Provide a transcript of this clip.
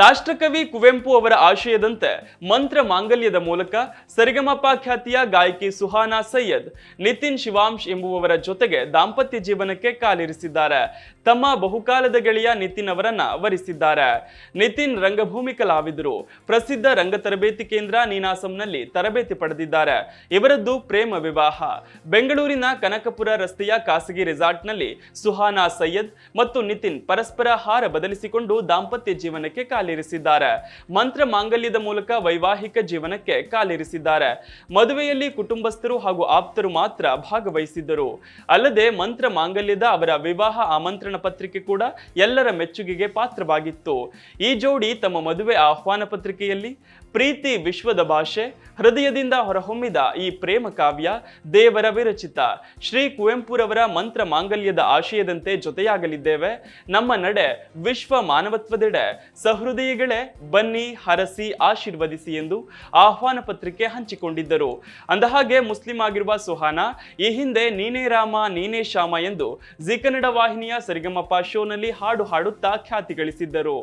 ರಾಷ್ಟ್ರಕವಿ ಕುವೆಂಪು ಅವರ ಆಶಯದಂತೆ ಮಂತ್ರ ಮಾಂಗಲ್ಯದ ಮೂಲಕ ಸರಿಗಮಪ ಖ್ಯಾತಿಯ ಗಾಯಕಿ ಸುಹಾನಾ ಸೈಯದ್, ನಿತಿನ್ ಶಿವಾಂಶ್ ಎಂಬುವವರ ಜೊತೆಗೆ ದಾಂಪತ್ಯ ಜೀವನಕ್ಕೆ ಕಾಲಿರಿಸಿದ್ದಾರೆ. ತಮ್ಮ ಬಹುಕಾಲದ ಗೆಳೆಯ ನಿತಿನ್ ಅವರನ್ನ ವರಿಸಿದ್ದಾರೆ. ನಿತಿನ್ ರಂಗಭೂಮಿ ಕಲಾವಿದರು, ಪ್ರಸಿದ್ಧ ರಂಗ ತರಬೇತಿ ಕೇಂದ್ರ ನೀನಾಸಂನಲ್ಲಿ ತರಬೇತಿ ಪಡೆದಿದ್ದಾರೆ. ಇವರದ್ದು ಪ್ರೇಮ ವಿವಾಹ. ಬೆಂಗಳೂರಿನ ಕನಕಪುರ ರಸ್ತೆಯ ಖಾಸಗಿ ರೆಸಾರ್ಟ್ನಲ್ಲಿ ಸುಹಾನಾ ಸೈಯದ್ ಮತ್ತು ನಿತಿನ್ ಪರಸ್ಪರ ಹಾರ ಬದಲಿಸಿಕೊಂಡು ದಾಂಪತ್ಯ ಜೀವನಕ್ಕೆ ಕಾಲಿರಿಸಿದ್ದಾರೆ. ಮಂತ್ರ ಮಾಂಗಲ್ಯದ ಮೂಲಕ ವೈವಾಹಿಕ ಜೀವನಕ್ಕೆ ಕಾಲಿರಿಸಿದ್ದಾರೆ. ಮದುವೆಯಲ್ಲಿ ಕುಟುಂಬಸ್ಥರು ಹಾಗೂ ಆಪ್ತರು ಮಾತ್ರ ಭಾಗವಹಿಸಿದ್ದರು. ಅಲ್ಲದೆ ಮಂತ್ರ ಮಾಂಗಲ್ಯದ ಅವರ ವಿವಾಹ ಆಮಂತ್ರಣ ಪತ್ರಿಕೆ ಕೂಡ ಎಲ್ಲರ ಮೆಚ್ಚುಗೆಗೆ ಪಾತ್ರವಾಗಿತ್ತು. ಈ ಜೋಡಿ ತಮ್ಮ ಮದುವೆ ಆಹ್ವಾನ ಪತ್ರಿಕೆಯಲ್ಲಿ ಪ್ರೀತಿ ವಿಶ್ವದ ಭಾಷೆ, ಹೃದಯದಿಂದ ಹೊರಹೊಮ್ಮಿದ ಈ ಪ್ರೇಮ ಕಾವ್ಯ ದೇವರ ವಿರಚಿತ. ಶ್ರೀ ಕುವೆಂಪುರವರ ಮಂತ್ರ ಮಾಂಗಲ್ಯದ ಆಶಯದಂತೆ ಜೊತೆಯಾಗಲಿದ್ದೇವೆ. ನಮ್ಮ ನಡೆ ವಿಶ್ವ ಮಾನವತ್ವದೆಡೆ ಸಹೃದಯಿಗಳೇ ಬನ್ನಿ, ಹರಸಿ, ಆಶೀರ್ವದಿಸಿ ಎಂದು ಆಹ್ವಾನ ಪತ್ರಿಕೆ ಹಂಚಿಕೊಂಡಿದ್ದರು. ಅಂದಹಾಗೆ ಮುಸ್ಲಿಂ ಆಗಿರುವ ಸುಹಾನಾ, ಈ ಹಿಂದೆ ನೀನೇ ರಾಮ, ನೀನೇ ಶ್ಯಾಮ ಎಂದು ಜಿ ಕನ್ನಡ ವಾಹಿನಿಯ ಸರಿಗಮಪ ಶೋನಲ್ಲಿ ಹಾಡು ಹಾಡುತ್ತಾ ಖ್ಯಾತಿ ಗಳಿಸಿದ್ದರು.